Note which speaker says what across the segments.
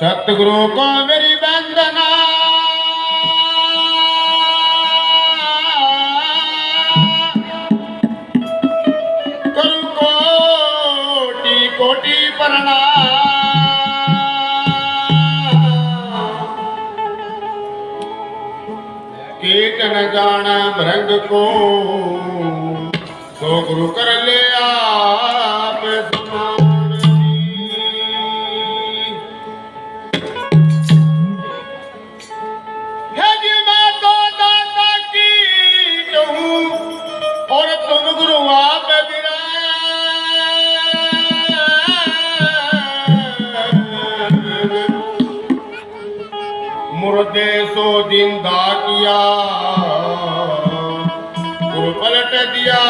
Speaker 1: ਸਤਿਗੁਰੂ ਕੋ ਮੇਰੀ ਬੰਦਨਾ ਕਰੁ ਕੋਟੀ ਕੋਟੀ ਪ੍ਰਣਾਮ ਕੀਟ ਨ ਜਾਣ ਭਰੰਗ ਕੋ। ਸੋ ਗੁਰੂ ਕਰ ਲਿਆ। मुर्दे सो जिंदा किया पलट दिया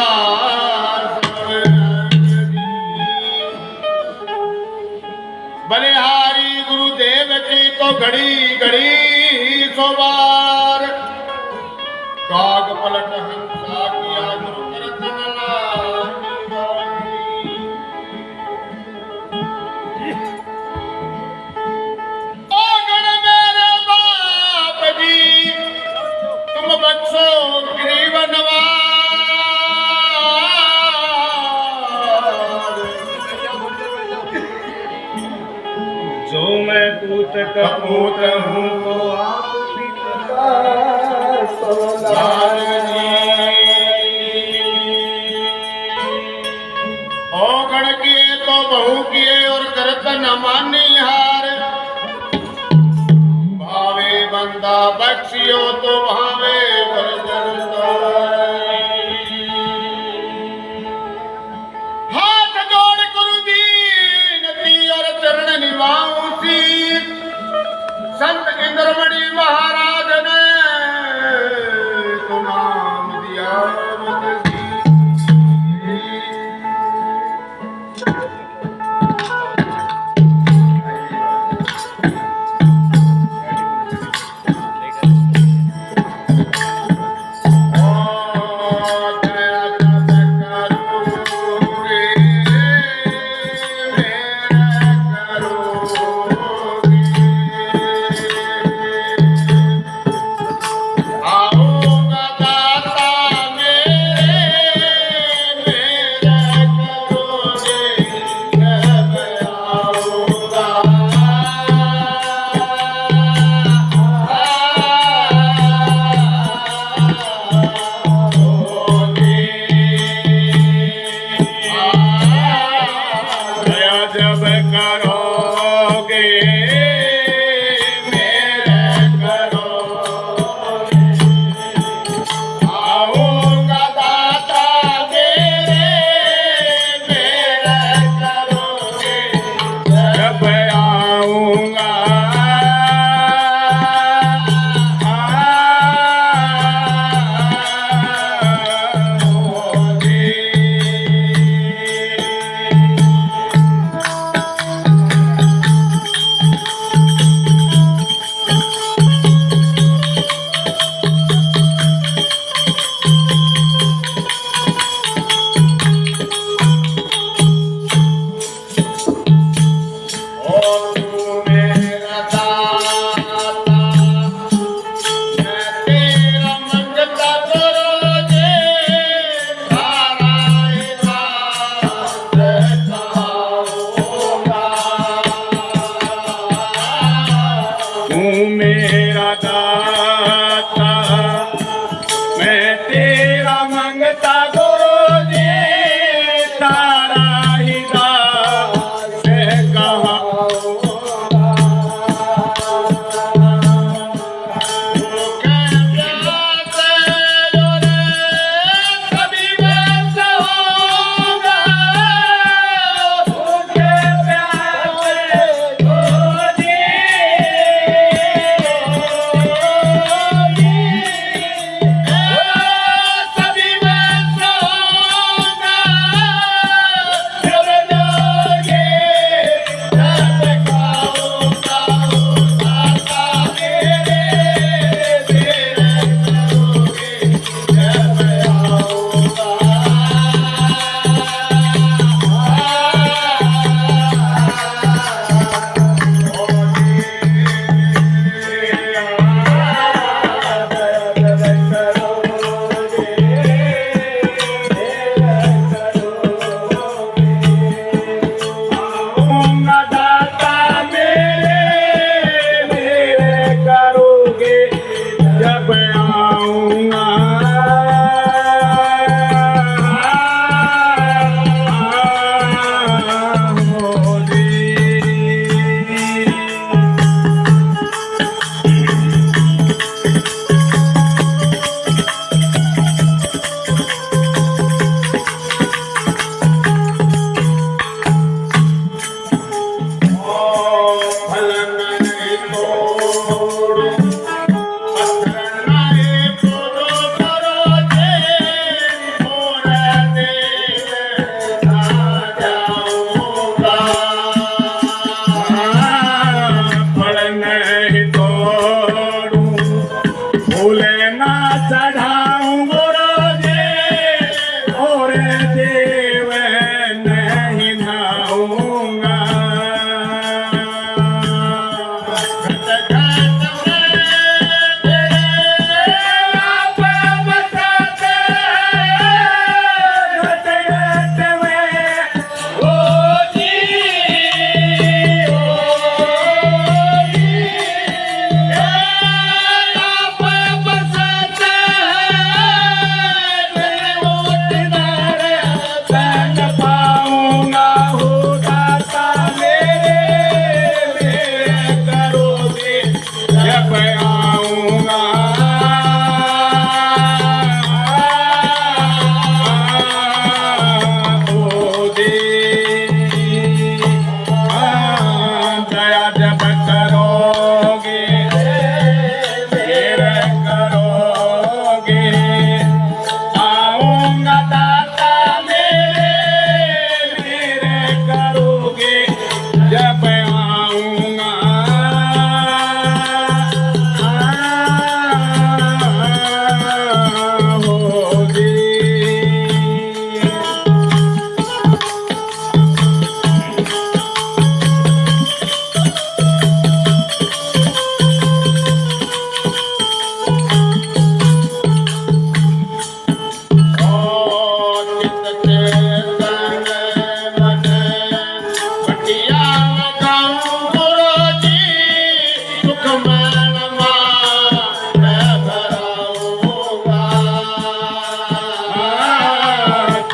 Speaker 1: बलिहारी गुरुदेव की तो घड़ी घड़ी सोबार काग पलट हंसा किया गुरु जो
Speaker 2: मैं पूत कपूत हूँ तो आप पिता
Speaker 1: ओ गण किए तो बहु किए और करत न मानी हार भावे बंदा बख्शियो तो भावे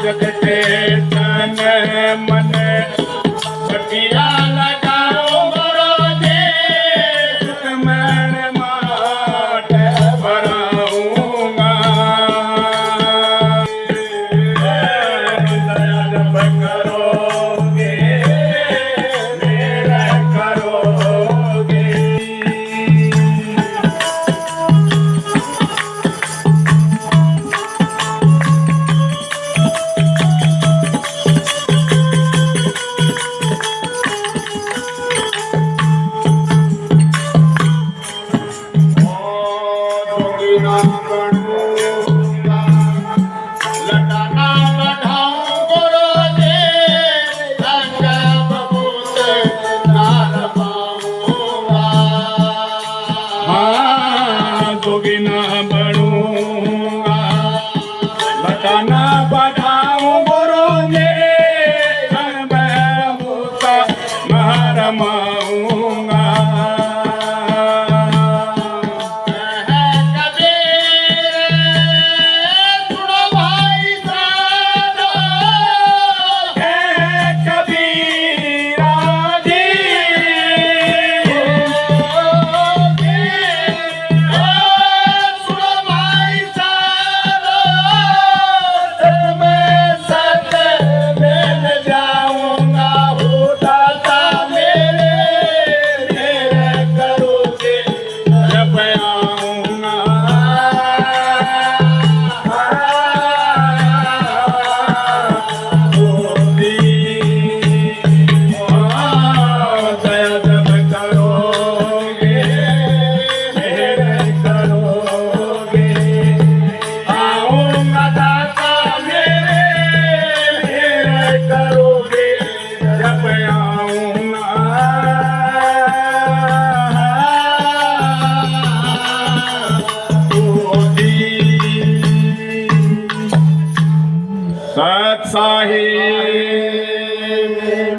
Speaker 2: जगते